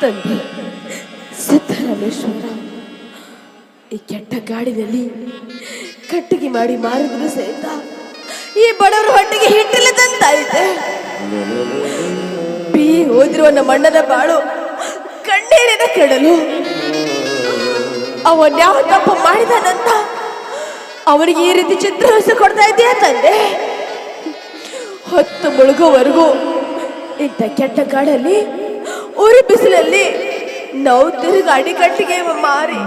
ತಂದೆ ಸಿದ್ದರಾಮೇಶ್ವರ ಈ ಕೆಟ್ಟ ಗಾಡಿನಲ್ಲಿ ಕಟ್ಟಿಗೆ ಮಾಡಿ ಮಾರಿದ್ರು ಸಹಿತ ಈ ಬಡವರ ಹೊಟ್ಟೆಗೆ ಹಿಟ್ಟಿಲ್ಲದಂತಾಯಿತೆ ಬಿ ಓದಿರುವ ನಮ್ಮ ಅಣ್ಣನ ಬಾಳು ಕಣ್ಣೀರಿನ ಕೆಡಲು. ಅವನ್ಯಾವ ತಪ್ಪು ಮಾಡಿದಾನಂತ ಅವನಿಗೆ ಈ ರೀತಿ ಚಿತ್ರಹಿಂಸೆ ಕೊಡ್ತಾ ಇದೆಯಾ ತಂದೆ? ಹೊತ್ತು ಮುಳುಗುವವರೆಗೂ ಇಂಥ ಕೆಟ್ಟ ಗಾಡಲ್ಲಿ ಉರಿ ಬಿಸಿಲಲ್ಲಿ ನಾವು ತಿರುಗಿ ಅಡಿಕಟ್ಟಿಗೆ ಮಾರಿ.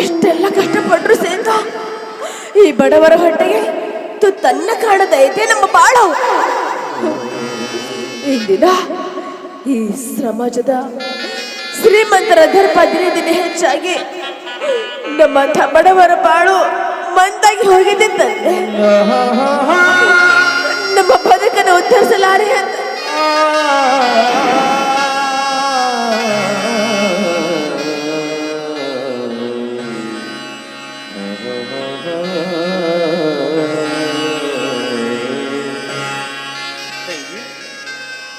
ಅಷ್ಟೆಲ್ಲ ಕಷ್ಟಪಟ್ಟರು ಸೇಂತ, ಈ ಬಡವರ ಹೊಟ್ಟೆಗೆ ತನ್ನ ಕಾಣದ ಐತೆ ನಮ್ಮ ಬಾಳು. ಇಂದಿನ ಈ ಸಮಾಜದ ಶ್ರೀಮಂತರ ದರ್ಪ ದಿನೇ ದಿನ ಹೆಚ್ಚಾಗಿ ನಮ್ಮಂಥ ಬಡವರ ಬಾಳು ಮಂದಾಗಿ ಹೋಗಿದೆ ನಮ್ಮ ಬದುಕನ್ನು ಉದ್ಧರಿಸಲಾರೆ ಅಂತ.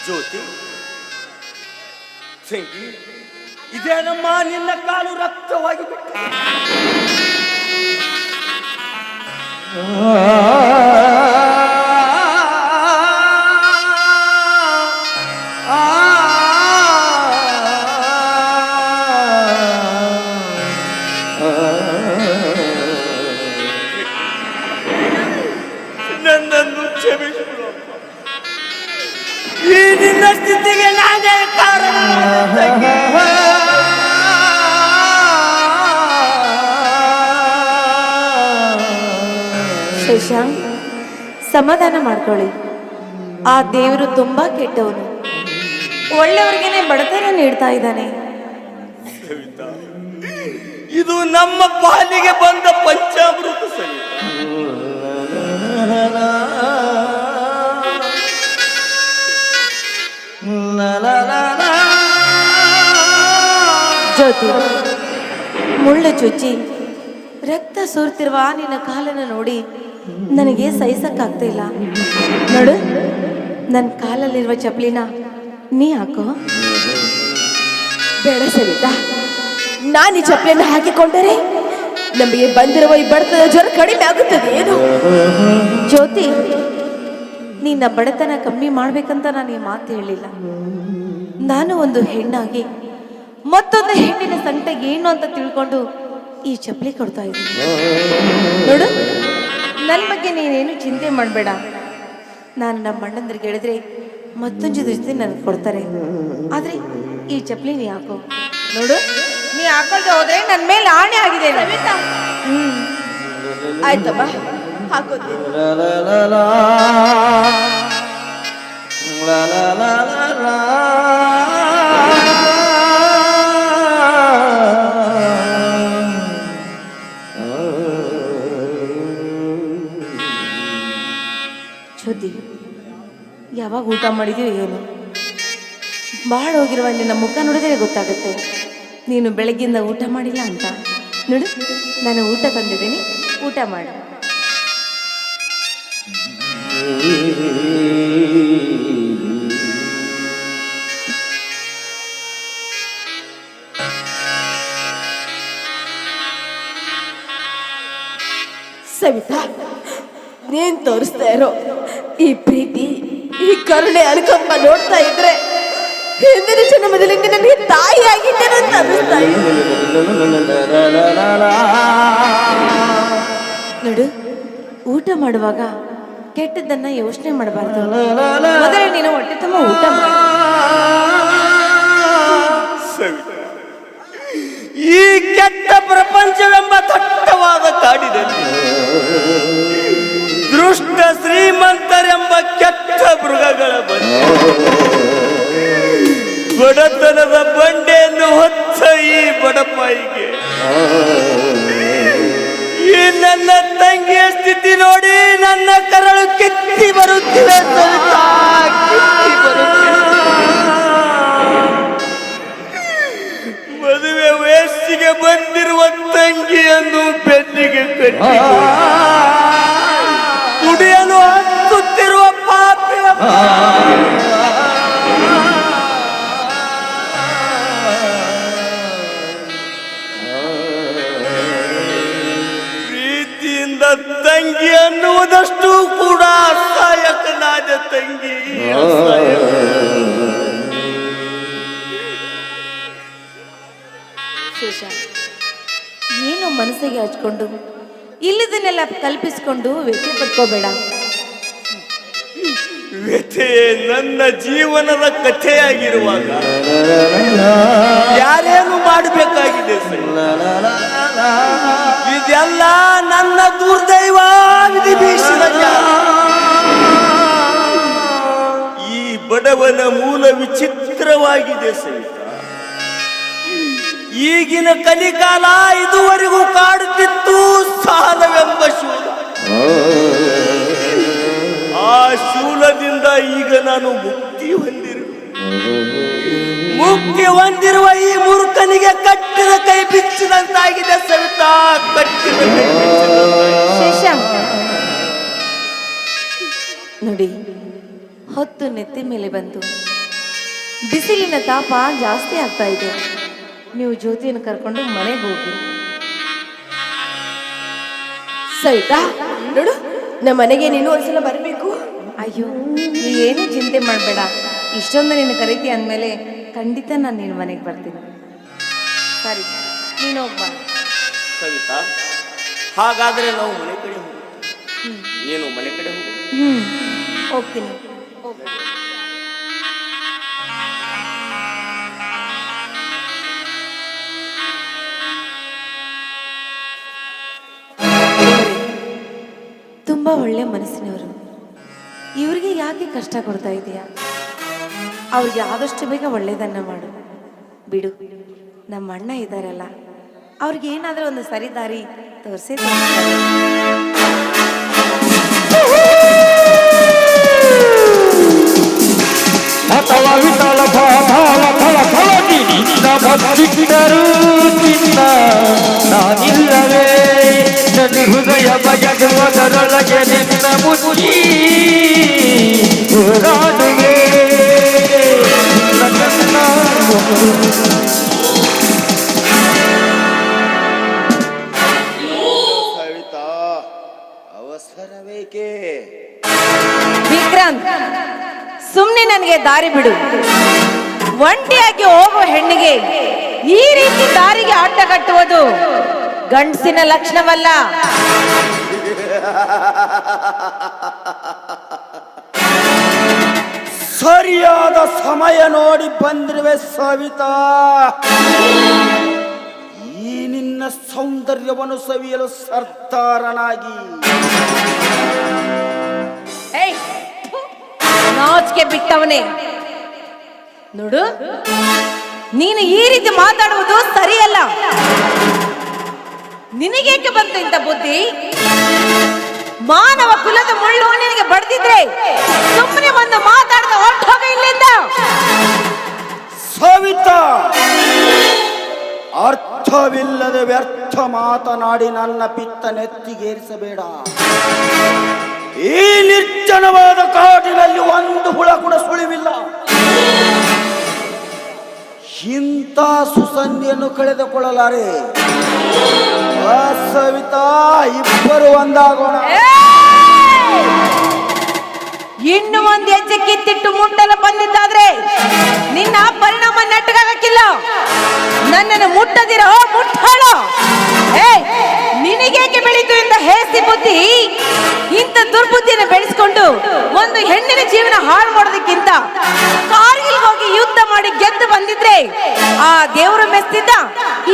ಜ್ಯೋತಿ ತಂಗಿ ಇದೇನಮ್ಮ ನಿನ್ನ ಕಾಲು ರಕ್ತವಾಗಿ ಬಿಟ್ಟು ಶಶಾಂಕ್ ಸಮಾಧಾನ ಮಾಡ್ಕೊಳ್ಳಿ. ಆ ದೇವರು ತುಂಬಾ ಕೆಟ್ಟವನು. ಒಳ್ಳೆಯವ್ರಿಗೇನೆ ಬಡತನ ನೀಡ್ತಾ ಇದ್ದಾನೆ. ಇದು ನಮ್ಮ ಪಾಲಿಗೆ ಬಂದ ಪಂಚಾಮೃತ ಜ್ಯೋತಿ ಮುಳ್ಳು ಚುಚ್ಚಿ ರಕ್ತ ಸುರ್ತಿರುವ ನಿನ್ನ ಕಾಲನ್ನು ನೋಡಿ ನನಗೆ ಸಹಿಸಕ್ಕಾಗ್ತಾ ಇಲ್ಲ. ನೋಡು ನನ್ನ ಕಾಲಲ್ಲಿರುವ ಚಪ್ಪಲಿನ ನೀ ಹಾಕೋ. ಬೇಡ ಸರಿತಾ ನಾನು ಈ ಚಪ್ಪಲಿಯನ್ನು ಹಾಕಿಕೊಂಡರೆ ನಮಗೆ ಬಂದಿರುವ ಈ ಬಡತನ ಜ್ವರ ಕಡಿಮೆ ಆಗುತ್ತದೆ, ಏನು? ಜ್ಯೋತಿ, ನಿನ್ನ ಬಡತನ ಕಮ್ಮಿ ಮಾಡ್ಬೇಕಂತ ನಾನು ಈ ಮಾತು ಹೇಳಿಲ್ಲ. ನಾನು ಒಂದು ಹೆಣ್ಣಾಗಿ ಮತ್ತೊಂದು ಹೆಣ್ಣಿನ ಸಂಕಟ ಏನು ಅಂತ ತಿಳ್ಕೊಂಡು ಈ ಚಪ್ಪಲಿ ಕೊಡ್ತಾ ಇದ್ದೀನಿ. ನೋಡು ನನ್ನ ಬಗ್ಗೆ ನೀನೇನು ಚಿಂತೆ ಮಾಡಬೇಡ. ನಾನು ನಮ್ಮ ಅಣ್ಣಂದ್ರಿಗೆ ಹೇಳಿದ್ರೆ ಮತ್ತೊಂದು ಜೊತೆ ನನಗೆ ಕೊಡ್ತಾರೆ. ಆದ್ರೆ ಈ ಚಪ್ಪಲಿ ನೀ ಹಾಕೋ. ನೋಡು ನೀ ಹಾಕೊಳ್ದೆ ಹೋದ್ರೆ ನನ್ನ ಮೇಲೆ ಆಣೆ ಆಗಿದೆ. ಆಯ್ತಪ್ಪ. ಆಯ್ತಮ್ಮ ಹಾಕೋತೀನಿ ಯಾವಾಗ ಊಟ ಮಾಡಿದೀವಿ ಏನು? ಭಾಳ ಹೋಗಿರುವ ನಿನ್ನ ಮುಖ ನೋಡಿದ್ರೆ ಗೊತ್ತಾಗುತ್ತೆ. ನೀನು ಬೆಳಗ್ಗಿಂದ ಊಟ ಮಾಡಿಲ್ಲ ಅಂತ. ನೋಡು, ನಾನು ಊಟ ತಂದಿದ್ದೀನಿ. ಊಟ ಮಾಡು. ಸವಿತಾ, ನೀನ್ ತೋರಿಸ್ತಾ ಇರೋ ಈ ಪ್ರೀತಿ ಈ ಕರುಣೆ ಅನುಕಂಪ ನೋಡ್ತಾ ಇದ್ರೆ ಹಿಂದಿನ ಜನ್ಮದಲ್ಲಿ ನನಗೆ ತಾಯಿ ಆಗಿದ್ದೇನೆ ಅಂತ ಊಟ ಮಾಡುವಾಗ ಕೆಟ್ಟದ್ದನ್ನ ಯೋಚನೆ ಮಾಡಬಾರ್ದು. ಆದರೆ ನೀನು ಹೊಟ್ಟೆ ತುಂಬ ಊಟ ಸವಿತಾ, ಈ ಕೆಟ್ಟ ಪ್ರಪಂಚವೆಂಬ ದಟ್ಟವಾದ ಕಾಡಿನಲ್ಲಿ ದೃಷ್ಟ ಶ್ರೀಮಂತರೆಂಬ ಕೆಟ್ಟ ಮೃಗಗಳ ಬಂಡೆ ಬಡತನದ ಬಂಡೆಯನ್ನು ಹೊತ್ತ ಈ ಬಡಪಾಯಿಗೆ. ಈ ನನ್ನ ತಂಗಿಯ ಸ್ಥಿತಿ ನೋಡಿ ನನ್ನ ಕರಳು ಕಿತ್ತಿ ಬರುತ್ತಿದೆ ಮದುವೆ ವಯಸ್ಸಿಗೆ ಬಂದಿರುವ ತಂಗಿಯನ್ನು ಬೆನ್ನಿಗೆ ಕಟ್ಟಿ ದುಡಿಯಲು ಸುತ್ತಿರುವ ಪಾಪಿಯ ಪ್ರೀತಿಯಿಂದ ತಂಗಿ ಅನ್ನುವುದಷ್ಟು ಕೂಡ ಅಸಹಾಯಕನಾದ ತಂಗಿ. ಏನು ಮನಸ್ಸಿಗೆ ಹಚ್ಕೊಂಡು ಇಲ್ಲದನ್ನೆಲ್ಲ ಕಲ್ಪಿಸ್ಕೊಂಡು ವ್ಯಥೆ ಪಡ್ಕೋಬೇಡ ವ್ಯಥೆ ನನ್ನ ಜೀವನದ ಕಥೆಯಾಗಿರುವಾಗ ಯಾರೇನು ಮಾಡಬೇಕಾಗಿದೆ ಸರ್? ಇದೆಲ್ಲ ನನ್ನ ದುರ್ದೈವ ಈ ಬಡವನ ಮೂಲ ವಿಚಿತ್ರವಾಗಿದೆ ಸಹಿತ ಈಗಿನ ಕಲಿಕಾಲ ಇದುವರೆಗೂ ಕಾಡುತ್ತಿತ್ತು ಸಾಲವೆಂಬ ಶೂಲ. ಆ ಶೂಲದಿಂದ ಈಗ ನಾನು ಮುಕ್ತಿ ಹೊಂದಿರು. ಮುಕ್ತಿ ಹೊಂದಿರುವ ಈ ಮೂರ್ಖನಿಗೆ ಕಟ್ಟಿದ ಕೈ ಬಿಚ್ಚಿದಂತಾಗಿದೆ ಸವಿತಾ, ಕಟ್ಟಿದ. ನೋಡಿ, ಹೊತ್ತು ನೆತ್ತಿ ಮೇಲೆ ಬಂತು. ಬಿಸಿಲಿನ ತಾಪ ಜಾಸ್ತಿ ಆಗ್ತಾ ಇದೆ. ನೀವು ಜ್ಯೋತಿಯನ್ನು ಕರ್ಕೊಂಡು ಮನೆಗೆ ಹೋಗಿ. ಸರಿತಾ ನೋಡು ನಮ್ಮ ಮನೆಗೆ ನೀನು ಒಂದ್ಸಲ ಬರಬೇಕು. ಅಯ್ಯೋ ನೀ ಏನು ಚಿಂತೆ ಮಾಡಬೇಡ. ಇಷ್ಟೊಂದು ನೀನು ಕರೀತಿ ಅಂದಮೇಲೆ ಖಂಡಿತ ನಾನು ನಿನ್ನ ಮನೆಗೆ ಬರ್ತೀನಿ. ಸರಿ ನೀನು ಹೋಗ್ಬಾ ಸವಿತಾ ಹಾಗಾದ್ರೆ ನಾವು ಮನೆ ಕಡೆ ಹೋಗು. ನೀನು ಮನೆ ಕಡೆ ಹೋಗಿ. ಹ್ಞೂ ಹೋಗ್ತೀನಿ. ಹೋಗು. ಒಳ್ಳೆ ಮನಸ್ಸಿನವರು. ಇವ್ರಿಗೆ ಯಾಕೆ ಕಷ್ಟ ಕೊಡ್ತಾ ಇದೆಯಾ? ಅವ್ರಿಗೆ ಆದಷ್ಟು ಬೇಗ ಒಳ್ಳೇದನ್ನ ಮಾಡು. ಬಿಡು. ನಮ್ಮ ಅಣ್ಣ ಇದ್ದಾರಲ್ಲ ಅವ್ರಿಗೆ ಏನಾದರೂ ಒಂದು ಸರಿ ದಾರಿ ತೋರಿಸಿ ನಾನಿಲ್ಲವೇ? ನನ್ನ ಹೃದಯ ಬಯಗುವುದರೊಳಗೆ ನಿನ್ನ ಮುಚ್ಚಿ ಸವಿತಾ ಅವಸರವೇಕೆ? ವಿಕ್ರಾಂತ್ ಸುಮ್ಮನೆ ನನಗೆ ದಾರಿ ಬಿಡು. ಒಂಟಿಯಾಗಿ ಹೋಗುವ ಹೆಣ್ಣಿಗೆ ಈ ರೀತಿ ದಾರಿಗೆ ಅಡ್ಡ ಕಟ್ಟುವುದು ಗಂಡಸಿನ ಲಕ್ಷಣವಲ್ಲ. ಸರಿಯಾದ ಸಮಯ ನೋಡಿ ಬಂದಿರುವೆ ಸವಿತಾ. ಈ ನಿನ್ನ ಸೌಂದರ್ಯವನ್ನು ಸವಿಯಲು ಸರ್ತಾರನಾಗಿ ನಾಚಿಕೆ ಬಿಟ್ಟವನೇ. ನೋಡು ನೀನು ಈ ರೀತಿ ಮಾತಾಡುವುದು ಸರಿಯಲ್ಲ. ನಿನಗೇಕೆ ಬಂತು ಇಂಥ ಬುದ್ಧಿ? ಮಾನವ ಕುಲದ ಮುಳ್ಳು ನಿನಗೆ ಬಡ್ದಿದ್ರೆ ಸುಮ್ಮನೆ ಬಂದು ಮಾತಾಡದ ಹೊರಟೋಗ ಇಲ್ಲಿಂದ. ಸವಿತ, ಅರ್ಥವಿಲ್ಲದೆ ವ್ಯರ್ಥ ಮಾತನಾಡಿ ನನ್ನ ಪಿತ್ತ ನೆತ್ತಿಗೇರಿಸಬೇಡ. ಈ ನಿರ್ಜನವಾದ ಕಾಡಿನಲ್ಲಿ ಒಂದು ಹುಳ ಕೂಡ ಸುಳಿವಿಲ್ಲ. ಇಂಥ ಸುಸಂಧಿಯನ್ನು ಕಳೆದುಕೊಳ್ಳಲಾರೆ. ಸವಿತಾ ಇಬ್ಬರು ಒಂದಾಗೋಣ. ಇನ್ನು ಒಂದು ಹೆಜ್ಜೆ ಕಿತ್ತಿಟ್ಟು ಮುಟ್ಟಲು ಬಂದಿದ್ದಾದ್ರೆ ನಿನ್ನ ಪರಿಣಾಮ ನೆಟ್ಟಗಾಗಕ್ಕಿಲ್ಲ. ನನ್ನನ್ನು ಮುಟ್ಟದಿರೋ ಬೆಳೀತು ಎಂದ ಹೇಸಿ ಬುದ್ಧಿ, ಇಂಥ ದುರ್ಬುದ್ಧಿಯನ್ನು ಬೆಳೆಸ್ಕೊಂಡು ಒಂದು ಹೆಣ್ಣಿನ ಜೀವನ ಹಾಳು ಮಾಡೋದಕ್ಕಿಂತ ಕಾರ್ಗಿಲ್ ಹೋಗಿ ಯುದ್ಧ ಮಾಡಿ ಗೆದ್ದು ಬಂದಿದ್ರೆ ಆ ದೇವರು ಮೆಸ್ತಿದ್ದ,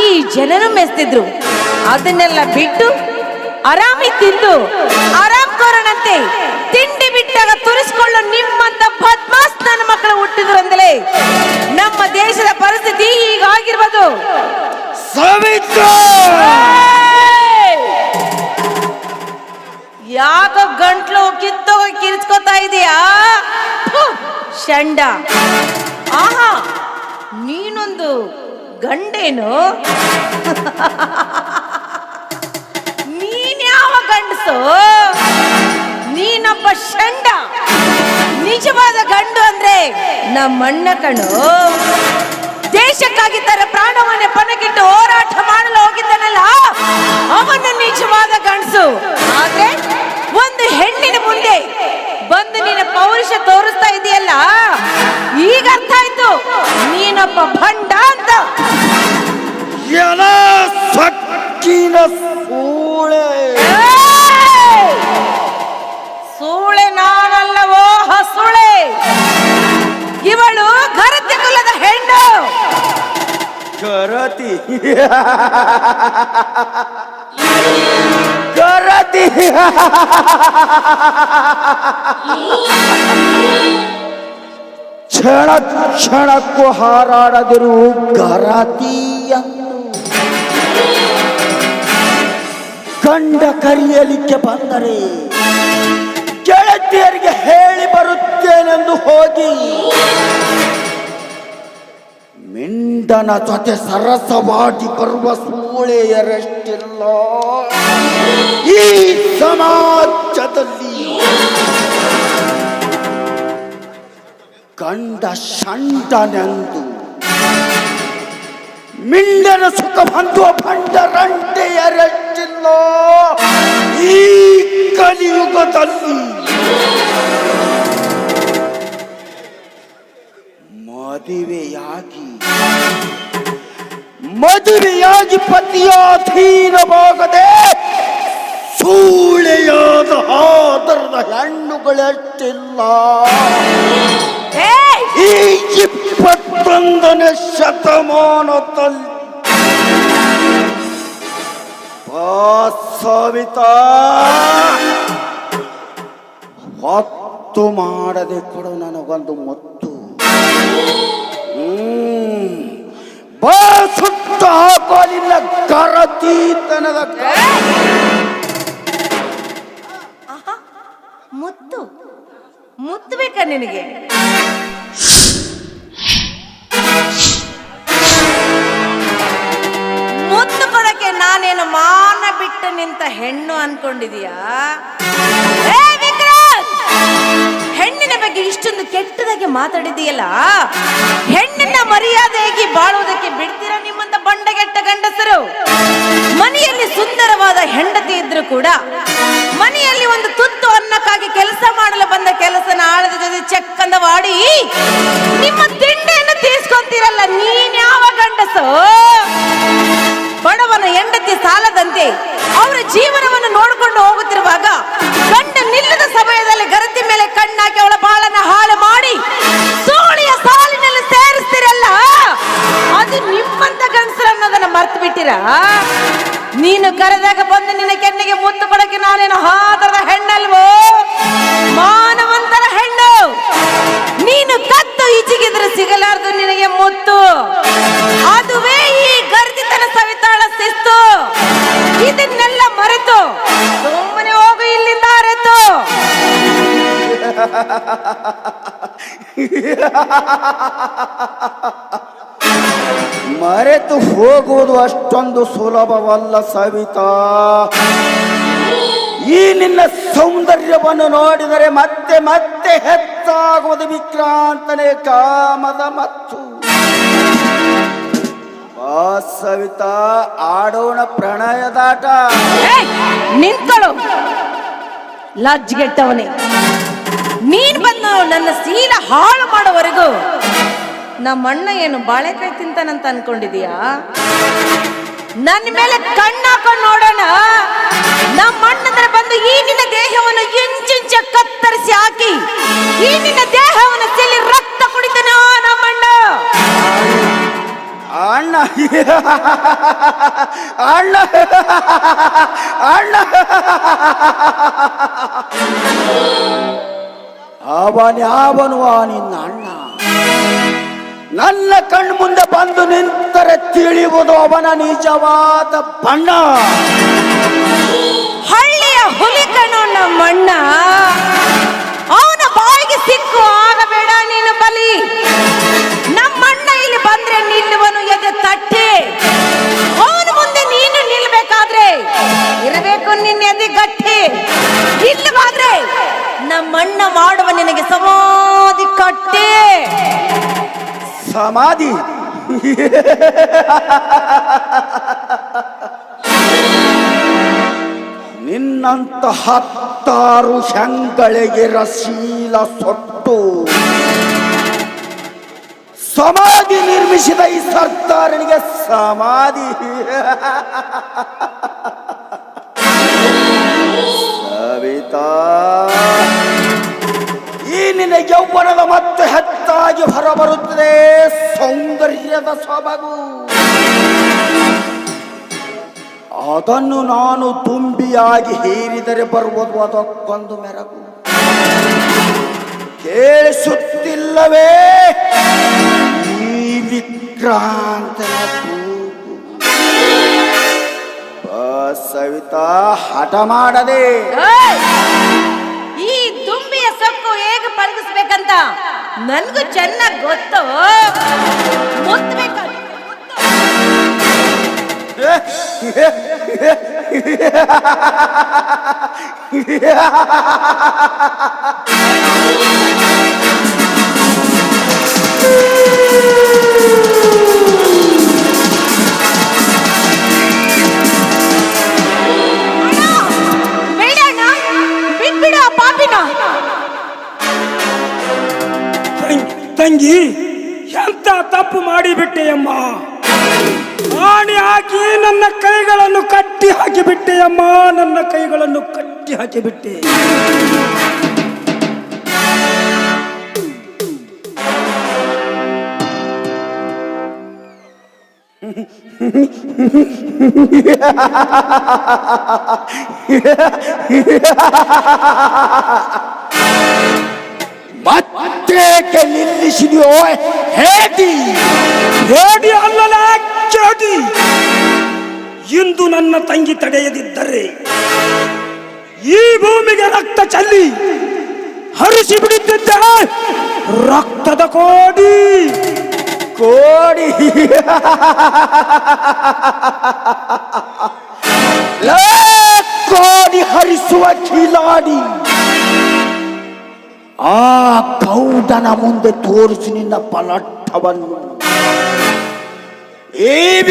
ಈ ಜನರು ಮೆಸ್ತಿದ್ರು. ಅದನ್ನೆಲ್ಲ ಬಿಟ್ಟು ಆರಾಮಿ ತಿಂದು ಆರಾಮ್ ಕೋರಣಂತೆ ತಿಂಡಿ ಬಿಟ್ಟಾಗ ತುರಿಸ್ಕೊಳ್ಳೋ ನಿಮ್ಮಂತ ಪದ್ಮಾಸ್ ನನ್ನ ಮಕ್ಕಳು ಹುಟ್ಟಿದ್ರಂದಲೇ ನಮ್ಮ ದೇಶದ ಪರಿಸ್ಥಿತಿ ಈಗ ಆಗಿರ್ಬೋದು ಯಾಕೋ ಗಂಟ್ಲು ಕಿತ್ತೋ ಕಿರ್ಚ್ಕೋತಾ ಇದೀಯಾ? ಶಂಡ. ಆಹಾ, ನೀನೊಂದು ಗಂಡೇನು? ನೀನ್ಯಾವ ಗಂಡಸು? ನೀನಪ್ಪ ಶಂಡ. ನಿಜವಾದ ಗಂಡು ಅಂದ್ರೆ ನಮ್ಮಣ್ಣ ಕಣು. ದೇಶಕ್ಕಾಗಿ ತನ್ನ ಪ್ರಾಣವನ್ನೇ ಪಣಗಿಟ್ಟು ಹೋರಾಟ ಮಾಡಲು ಹೋಗಿದ್ದಾನಲ್ಲ, ಅವನ ನಿಜವಾದ ಗಂಡಸು. ಆದ್ರೆ ಒಂದು ಹೆಣ್ಣಿನ ಮುಂದೆ ಬಂದು ನಿನ್ನ ಪೌರುಷ ತೋರಿಸ್ತಾ ಇದೆಯಲ್ಲ? ಈಗ ಅರ್ಥ ಆಯ್ತು. ನೀನಪ್ಪ ಭಂಡ ಅಂತ. ಸೂಳೆ. ನಾನಲ್ಲವೋ ಹಸುಳೆ? ಇವಳು ಗರತಿ ಕುಲದ ಹೆಣ್ಣು. ಗರತಿ ಕ್ಷಣ ಕ್ಷಣಕ್ಕೂ ಹಾರಾಡದಿರು ಕಂಡ ಕರಿಯಲಿಕ್ಕೆ ಬಂದರೆ ಗೆಳತಿಯರಿಗೆ ಹೇಳಿ ಬರುತ್ತೇನೆಂದು ಹೋಗಿ. ಮಿಂಡನ ಜೊತೆ ಸರಸವಾಗಿ ಬರುವ ಸೂಳೆಯರಷ್ಟಿಲ್ಲ. ಈ ಸಮಾಜದಲ್ಲಿ ಗಂಡ ಶಂಡನೆಂದು ಮಿಂಡನ ಸುಖ ಬಂದು ಭಂಡರಂಟೆಯರಷ್ಟಿಲ್ಲ ಈ ಕಲಿಯುಗದಲ್ಲಿ ಮದುವೆಯಾಗಿ. ಮದುವೆಯಾಗಿ ಪತಿಯಾಧೀನವಾಗದೆ ಸೂಳೆಯಾದ ಆದರದ ಹೆಣ್ಣುಗಳಷ್ಟಿಲ್ಲ! ಈ ಇಪ್ಪತ್ತೊಂದನೇ ಶತಮಾನದಲ್ಲಿ ಸವಿತ ಹೊತ್ತು ಮಾಡದೆ ಕೊಡು ನನಗೊಂದು ಮೊತ್ತ. ಸುತ್ತ ಹಾಕೋಲಿಲ್ಲ ಕರತೀತನದ ಮುತ್ತು. ಮುತ್ತು ಬೇಕಾ ನಿನಗೆ? ಮುತ್ತು ಕೊಡಕ್ಕೆ ನಾನೇನು ಮಾನ ಬಿಟ್ಟು ನಿಂತ ಹೆಣ್ಣು ಅನ್ಕೊಂಡಿದೀಯಾ? ಬಗ್ಗೆ ಇಷ್ಟೊಂದು ಕೆಟ್ಟದಾಗಿ ಮಾತಾಡಿದೀಯಲ್ಲ ಹೆಣ್ಣನ್ನ ಮರ್ಯಾದೆಯಾಗಿ ಬಾಳುವುದಕ್ಕೆ ಬಿಡ್ತೀರ ನಿಮ್ಮಂತ ಬಂಡಗೆಟ್ಟ ಗಂಡಸರು? ಮನೆಯಲ್ಲಿ ಸುಂದರವಾದ ಹೆಂಡತಿ ಇದ್ರು ಕೂಡ ಮನೆಯಲ್ಲಿ ಒಂದು ತುತ್ತು ಅನ್ನಕ್ಕಾಗಿ ಕೆಲಸ ಮಾಡಲು ಬಂದ ಕೆಲಸನ ಆಳದ ಜೊತೆ ಚೆಕ್ಕಂದ ವಾಡಿ ನಿಮ್ಮ ತಿಂಡಿಯನ್ನು ನೀನ್ ಯಾವ ಗಂಡಸು? ಬಡವನ ಹೆಂಡತಿ ಸಾಲದಂತೆ ಅವರ ಜೀವನವನ್ನು ನೋಡಿಕೊಂಡು ಹೋಗುತ್ತಿರುವಾಗ ಗಂಡ ನಿಲ್ಲದ ಸಮಯದಲ್ಲಿ ಗರತಿ ಮೇಲೆ ಕಣ್ಣಾಕಿ ಅವಳ ಬಾಳನ್ನ ಹಾಳು ಮಾಡಿ ಸೋಳಿಯ ಸಾಲಿನಲ್ಲಿ ಸೇರಿಸ್ತಿರಲ್ಲ? ಅದು ನಿಮ್ಮಂತ ಗಂಡಸರನ್ನ ಅದನ್ನ ಮರ್ತು ಬಿಟ್ಟಿರ ನೀನು ಕರೆದಾಗ ಬಂದು ನಿನ್ನ ಕೆನ್ನೆಗೆ ಮುತ್ತು ಕೊಡಕ್ಕೆ ನಾನೇನು ಹಾದರ ಹೆಣ್ಣಲ್ವೋ? ಮಾನವಂತರ ಹೆಣ್ಣು. ನೀನು ಕತ್ತು ಈಚೆಗಿದ್ರೆ ಸಿಗಲಾರ್ದು ನಿನಗೆ ಮುತ್ತು. ಅದುವೇ ಈ ಗರ್ಜಿತನ ಸವಿತಾಳ ಶಿಸ್ತು. ಮರೆತು ಹೋಗುವುದು ಅಷ್ಟೊಂದು ಸುಲಭವಲ್ಲ ಸವಿತಾ. ಈ ನಿನ್ನ ಸೌಂದರ್ಯವನ್ನು ನೋಡಿದರೆ ಮತ್ತೆ ಮತ್ತೆ ಹೆಚ್ಚಾಗುವುದು ವಿಕ್ರಾಂತನೇ ಕಾಮದ ಮತ್ತು. ಆ ಸವಿತಾ, ಆಡೋಣ ಪ್ರಣಯದಾಟ. ನಿಂತಳು ನಿಂತ್ಕೊಳ್ಳು. ಲಜ್ಜೆಗೆಟ್ಟವನೇ. ನೀನ್ ಬಂದು ನನ್ನ ಸೀಲ ಹಾಳು ಮಾಡೋವರೆಗೂ ನಮ್ಮಣ್ಣ ಏನು ಬಾಳೆಕಾಯಿ ತಿಂತಾನಂತ ಅನ್ಕೊಂಡಿದೀಯಾ? ನನ್ನ ಮೇಲೆ ಕಣ್ಣಾಕೊಂಡು ನೋಡೋಣ. ನಮ್ಮಣ್ಣಂದ್ರೆ ಬಂದು ಈ ನಿನ್ನ ದೇಹವನ್ನು ಇಂಚಿಂಚ ಕತ್ತರಿಸಿ ಹಾಕಿ ಈ ನಿನ್ನ ದೇಹವನ್ನು ಚೆಲ್ಲಿ ರಕ್ತ ಕುಡಿತಾನ ನಮ್ಮಣ್ಣ ಅಣ್ಣ? ಅಣ್ಣ ಅಣ್ಣ ಅವನ್ಯಾವನು ಆ ನಿನ್ನ ಅಣ್ಣ. ನನ್ನ ಕಣ್ ಮುಂದೆ ಬಂದು ನಿಂತರೆ ತಿಳಿಯುವುದು ಅವನ ನಿಜವಾದ ಬಣ್ಣ. ಹಳ್ಳಿಯ ಹುಲಿಕನು ನಮ್ಮಣ್ಣ ಅವನ ಬಾಯಿಗೆ ಸಿಕ್ಕು ಆಗಬೇಡ ನೀನು ಬಲಿ. ನಮ್ಮಣ್ಣ ಇಲ್ಲಿ ಬಂದ್ರೆ ನಿಲ್ಲುವನು ಎದೆ ನಿನ್ನಂತ ಹತ್ತಾರು ಶಂಗಳಿಗೆ ರಶೀಲ ಸೊಟ್ಟು. ಸಮಾಧಿ ನಿರ್ಮಿಸಿದ ಈ ಸರ್ಕಾರನಿಗೆ ಸಮಾಧಿ. ಸವಿತಾ, ಈ ನಿನ್ನ ಯೌವನದ ಮತ್ತೆ ಹೆಚ್ಚಾಗಿ ಹೊರಬರುತ್ತದೆ. ಸೌಂದರ್ಯದ ಸೊಬಗು. ಅದನ್ನು ನಾನು ತುಂಬಿಯಾಗಿ ಹೀರಿದರೆ ಬರುವುದು ಅದಕ್ಕೊಂದು ಮೆರಗು. ಕೇಳಿಸುತ್ತಿಲ್ಲವೇ, ಈ ಬಾ ಸವಿತಾ, ಹಠ ಮಾಡದೆ. ಈ ದುಂಬಿಯ ಸೊಕ್ಕು ಹೇಗೆ ಪಳಗಿಸ್ಬೇಕಂತ ನನ್ಗೂ ಚೆನ್ನಾಗಿ ಗೊತ್ತು? ಮುತ್ತಬೇಕು ಬೇಡ ಕೈಗಳನ್ನು ಹಾಕಿಬಿಟ್ಟೆ ಅಮ್ಮ. ನನ್ನ ಕೈಗಳನ್ನು ಕಟ್ಟಿ ಹಾಕಿಬಿಟ್ಟೆ. ಮತ್ತೇಕೆ ನಿಲ್ಲಿಸಿದೆಯೋ? ಹೇಡಿ ಅಲ್ಲಲ ಕೇಟಿ ಇಂದು ನನ್ನ ತಂಗಿ ತಡೆಯದಿದ್ದರೆ ಈ ಭೂಮಿಗೆ ರಕ್ತ ಚಲ್ಲಿ ಹರಿಸಿ ಬಿಡುತ್ತಿದ್ದ ರಕ್ತದ ಕೋಡಿ ಕೋಡಿ. ಕೋಡಿ ಹರಿಸುವ ಕಿಲಾಡಿ. ಆ ಗೌಡನ ಮುಂದೆ ತೋರಿಸಿ ನಿನ್ನ ಪಲಟ್ಟವನ್ನು ಈ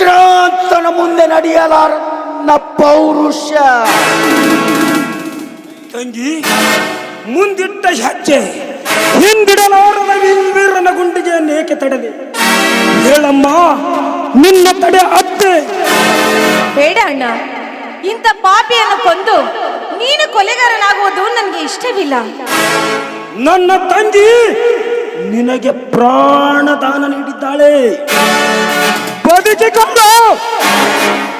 ವಿಕ್ರಾಂತನ ಮುಂದೆ ನಡೆಯಲಾರ ಪೌರುಷ್ಯ ಪೌರುಷ. ತಂಗಿ ಮುಂದಿಟ್ಟ ಹೆಜ್ಜೆ. ಹಿಂದಿಡಲಾರದ ವೀರನ ಗುಂಡಿಗೆ ನೇಕೆ ತಡೆದೆ ಹೇಳಮ್ಮ ನಿನ್ನ ತಡೆ ಅತ್ತೆ. ಬೇಡ ಅಣ್ಣ ಇಂಥ ಪಾಪಿಯನ್ನು ಕೊಂದು ನೀನು ಕೊಲೆಗಾರನಾಗುವುದು ನನಗೆ ಇಷ್ಟವಿಲ್ಲ. ನನ್ನ ತಂಗಿ ನಿನಗೆ ಪ್ರಾಣದಾನ ನೀಡಿದ್ದಾಳೆ. ಬದುಕಿಕೊಂಡು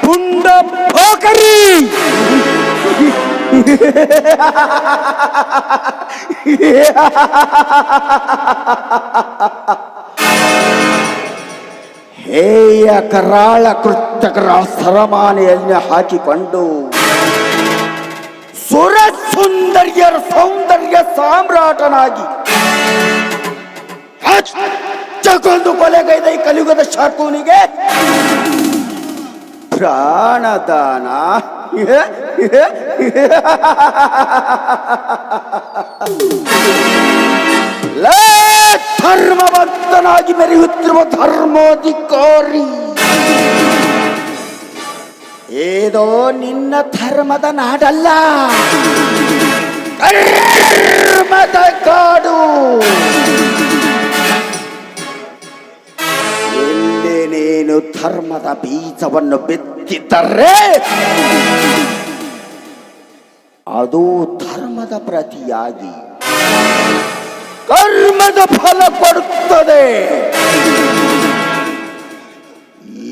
ಪುಂಡ ಪೋಕರಿ ಹೇಯ ಕರಾಳ ಕೃತ್ಯಕರ ಸರಮಾನೆಯನ್ನು ಹಾಕಿಕೊಂಡು ಸುರ ಸುಂದರ್ಯರ ಸೌಂದರ್ಯ ಸಾಮ್ರಾಟನಾಗಿ ಹಚ್ಚಗೊಂದು ಕೊಲೆಗೈದ ಈ ಕಲಿಯುಗದ ಶಾಕೂನಿಗೆ ಪ್ರಾಣದಾನ. ಧರ್ಮವಂತನಾಗಿ ಮೆರೆಯುತ್ತಿರುವ ಧರ್ಮಾಧಿಕಾರಿ. ಏದೋ ನಿನ್ನ ಧರ್ಮದ ನಾಡಲ್ಲ. ಧರ್ಮದ ಕಾಡು. ನೀನು ಧರ್ಮದ ಬೀಜವನ್ನು ಬಿತ್ತಿದ್ದರೆ ಅದು ಧರ್ಮದ ಪ್ರತಿಯಾಗಿ ಕರ್ಮದ ಫಲ ಕೊಡುತ್ತದೆ.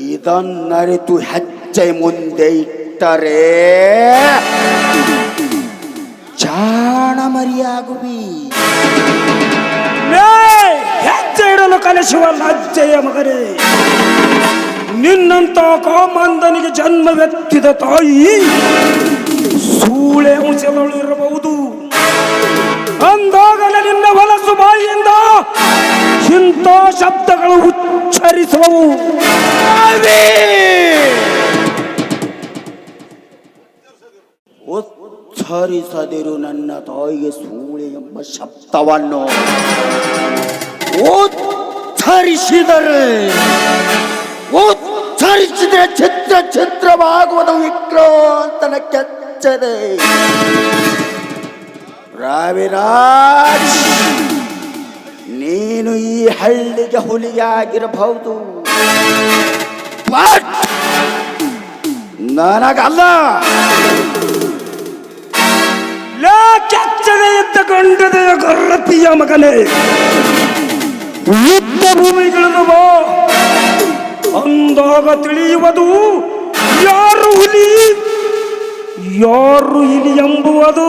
ಇದನ್ನರಿತು ಹೆಜ್ಜೆ ಮುಂದೆ ಇಟ್ಟರೆ ಜಾಣ ಮರಿಯಾಗುವಿ ಲೇ, ಹೆಜ್ಜೆ ಇಡಲು ಕಲಿಸುವ ಲಜ್ಜೆಯ ಮಗನೇ. ನಿನ್ನಂತ ಕಾಮಂದನಿಗೆ ಜನ್ಮವೆತ್ತಿದ ತಾಯಿ ಸೂಳೆ ಅಂಶಗಳು ಇರಬಹುದು. ಅಂದಾಗಲೇ ನಿನ್ನ ಹೊಲಸು ಬಾಯಿಯಿಂದ ಇಂಥ ಶಬ್ದಗಳು ಉಚ್ಚರಿಸುವವು. ಉಚ್ಚರಿಸದಿರು ನನ್ನ ತಾಯಿಗೆ ಸೂಳೆ ಎಂಬ ಶಬ್ದವನ್ನು. ಉಚ್ಚರಿಸಿದರೆ ಉಚ್ಚರಿಸಿದರೆ ಚಿತ್ರ ಚಿತ್ರವಾಗುವುದು ವಿಕ್ರಾಂತನ ಕೆಚ್ಚದೆ. ರಾವಿರಾಜ್, ನೀನು ಈ ಹಳ್ಳಿಗೆ ಹುಲಿಯಾಗಿರಬಹುದು. ನನಗಲ್ಲ. ಕೆಚ್ಚದೆ ಎದ್ದ ಗಂಡದೆಯ ಗರ್ರತಿಯ ಮಗನೇ. ಯುದ್ಧ ಭೂಮಿಗಳನ್ನು ಬಾ. ಅಂದಾಗ ತಿಳಿಯುವುದು ಯಾರು ಹುಲಿ? ಯಾರು ಇಲಿ ಎಂಬುವುದು?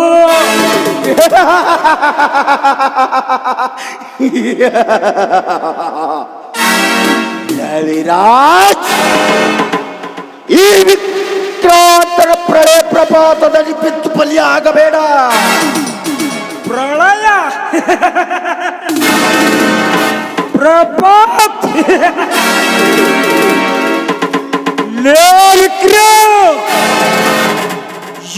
ರವಿರಾಜ್ ಈ ವಿಕ್ರಾಂತರ ಪ್ರಳಯ ಪ್ರಪಾತದಲ್ಲಿ ಬಿದ್ದು ಬಲಿಯ ಆಗಬೇಡ ಪ್ರಳಯ? ಪ್ರಪಾತ್!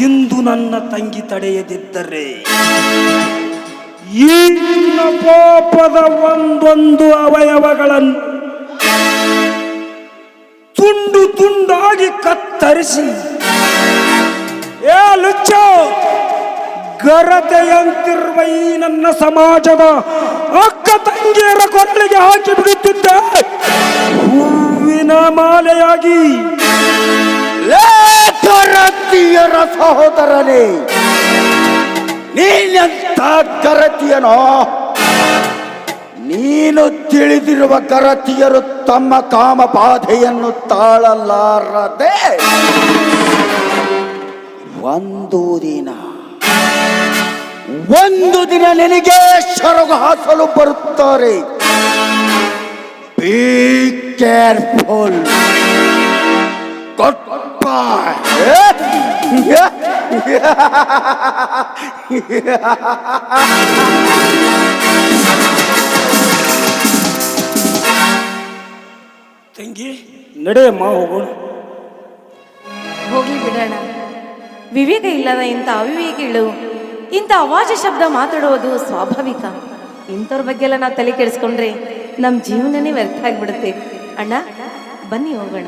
ಇಂದು ನನ್ನ ತಂಗಿ ತಡೆಯದಿದ್ದರೆ ಈ ಪಾಪದ ಒಂದೊಂದು ಅವಯವಗಳನ್ನು ತುಂಡು ತುಂಡಾಗಿ ಕತ್ತರಿಸಿ. ಏ ಲುಚ್ಚ. ಗರತೆಯಂತಿರುವ ಈ ನನ್ನ ಸಮಾಜದ ಅಕ್ಕ ತಂಗಿಯರ ಕೊರಳಿಗೆ ಹಾಕಿ ಬಿಡುತ್ತಿದ್ದ. ಹೂವಿನ ಮಾಲೆಯಾಗಿ. ಕರತಿಯರ ಸಹೋದರನೇ ನೀನೆಂತ ಗರತಿಯನೋ? ನೀನು ತಿಳಿದಿರುವ ಗರತಿಯರು ತಮ್ಮ ಕಾಮ ಬಾಧೆಯನ್ನು ತಾಳಲಾರದೆ, ಒಂದು ದಿನ ಒಂದು ದಿನ ನಿನಗೆ ಶರಗು ಹಾಸಲು ಬರುತ್ತಾರೆ. ಬಿ ಕೇರ್ಫುಲ್ ತಂಗಿ ನಡೆಯಮ್ಮ ಹೋಗೋಣ ಹೋಗಿ ಬಿಡೋಣ. ವಿವೇಕ ಇಲ್ಲದ ಇಂಥ ಅವಿವೇಕಿಗಳು ಇಂಥ ಅವಾಜ ಶಬ್ದ ಮಾತಾಡುವುದು ಸ್ವಾಭಾವಿಕ. ಇಂಥವ್ರ ಬಗ್ಗೆ ಎಲ್ಲ ನಾವು ತಲೆ ಕೆಡಿಸ್ಕೊಂಡ್ರೆ ನಮ್ಮ ಜೀವನನೇ ವ್ಯರ್ಥ ಆಗ್ಬಿಡುತ್ತೆ. ಅಣ್ಣ, ಬನ್ನಿ ಹೋಗೋಣ.